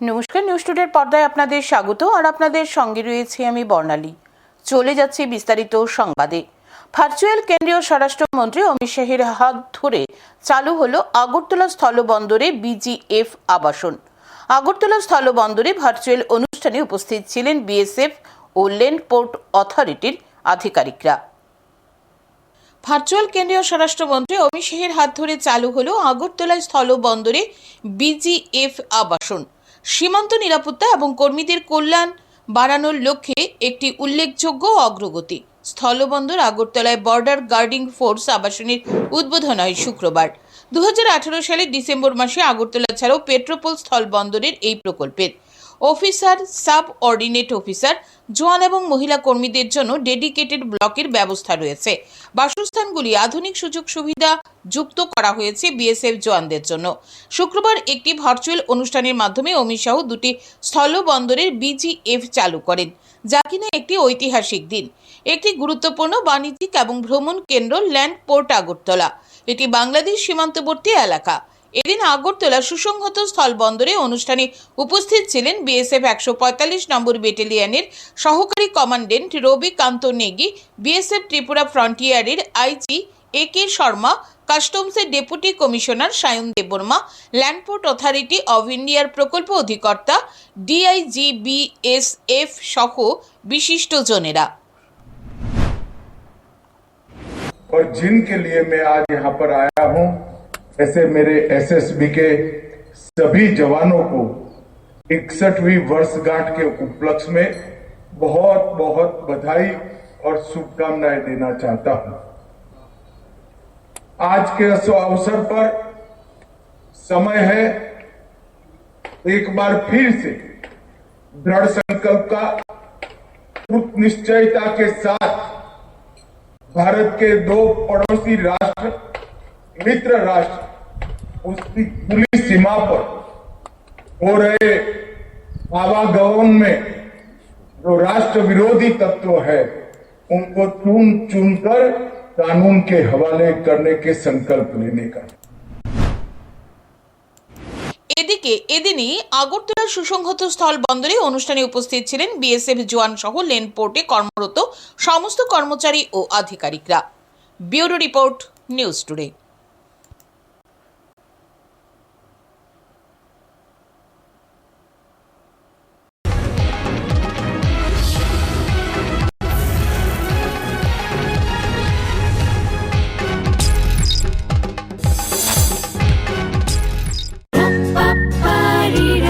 নমস্কার নিউজ টুডের পর্দায় আপনাদের স্বাগত। আর আপনাদের সঙ্গে রয়েছে আমি বর্ণালী। চলে যাচ্ছি বিস্তারিত সংবাদে। ভার্চুয়াল কেন্দ্রীয় স্বরাষ্ট্রমন্ত্রী অমিত শাহের হাত ধরে চালু হলো আগরতলা স্থলবন্দরে বিজিএফ আবাসন। আগরতলা স্থলবন্দরে ভার্চুয়াল অনুষ্ঠানে উপস্থিত ছিলেন বিএসএফ ও লেন্ড পোর্ট অথরিটির আধিকারিকরা। ভার্চুয়াল কেন্দ্রীয় স্বরাষ্ট্রমন্ত্রী অমিত শাহের হাত ধরে চালু হলো আগরতলা স্থলবন্দরে বিজিএফ আবাসন। সীমান্ত নিরাপত্তা এবং কর্মীদের কল্যাণ বাড়ানোর লক্ষ্যে একটি উল্লেখযোগ্য অগ্রগতি। স্থলবন্দর আগরতলায় বর্ডার গার্ডিং ফোর্স আবাসনের উদ্বোধন হয় শুক্রবার। দু হাজার আঠারো সালের ডিসেম্বর মাসে আগরতলা ছাড়াও পেট্রোপোল স্থলবন্দরের এই প্রকল্পের অফিসার সাব অর্ডিনেট অফিসার জোয়ান এবং মহিলা কর্মীদের জন্য ডেডিকেটেড ব্লকের ব্যবস্থা রয়েছে। বাসস্থানগুলি আধুনিক সুযোগ সুবিধা যুক্ত করা হয়েছে বিএসএফ জওয়ানদের জন্য। শুক্রবার একটি ভার্চুয়াল অনুষ্ঠানের মাধ্যমে অমিত শাহ দুটি স্থলবন্দরের বিজিএফ চালু করেন, যা কিনা একটি ঐতিহাসিক দিন। একটি গুরুত্বপূর্ণ বাণিজ্যিক এবং ভ্রমণ কেন্দ্র ল্যান্ড পোর্ট আগরতলা। এটি বাংলাদেশ সীমান্তবর্তী এলাকা। এদিন আগরতলা সুসংহত স্থলবন্দরে অনুষ্ঠানে উপস্থিত ছিলেন বিএসএফ একশো পঁয়তাল্লিশ নম্বর ব্যাটালিয়নের সহকারী কমান্ডেন্ট রবি কান্ত নেগি বিএসএফ ত্রিপুরা ফ্রন্টিয়ারের IG A K Sharma কাস্টমসের deputy commissioner Sayan Debbarma land port authority of ইন্ডিয়ার প্রকল্প অধিকর্তা ডিআইজিবিএসএফ সহ বিশিষ্টজনেরা और जिनके लिए मैं आज यहाँ पर आया हूँ ऐसे मेरे एसएसबी के सभी जवानों को इकसठवीं वर्षगांठ के उपलक्ष्य में बहुत बहुत बधाई और शुभकामनाएँ देना चाहता हूँ। आज के इस अवसर पर समय है एक बार फिर से दृढ़ संकल्प का कृत निश्चयता के साथ भारत के दो पड़ोसी राष्ट्र मित्र राष्ट्र उसकी खुली सीमा पर हो रहे आवागमन में जो राष्ट्र विरोधी तत्व है उनको चुन चुनकर कानून के हवाले करने के संकल्प लेने का এদিকে এদিনই আগরতলা সুসংহত স্থল বন্দরে অনুষ্ঠানে উপস্থিত ছিলেন বিএসএফ জওয়ান সহ লেন পোর্টে কর্মরত সমস্ত কর্মচারী ও আধিকারিকরা ব্যুরো রিপোর্ট নিউজ টুডে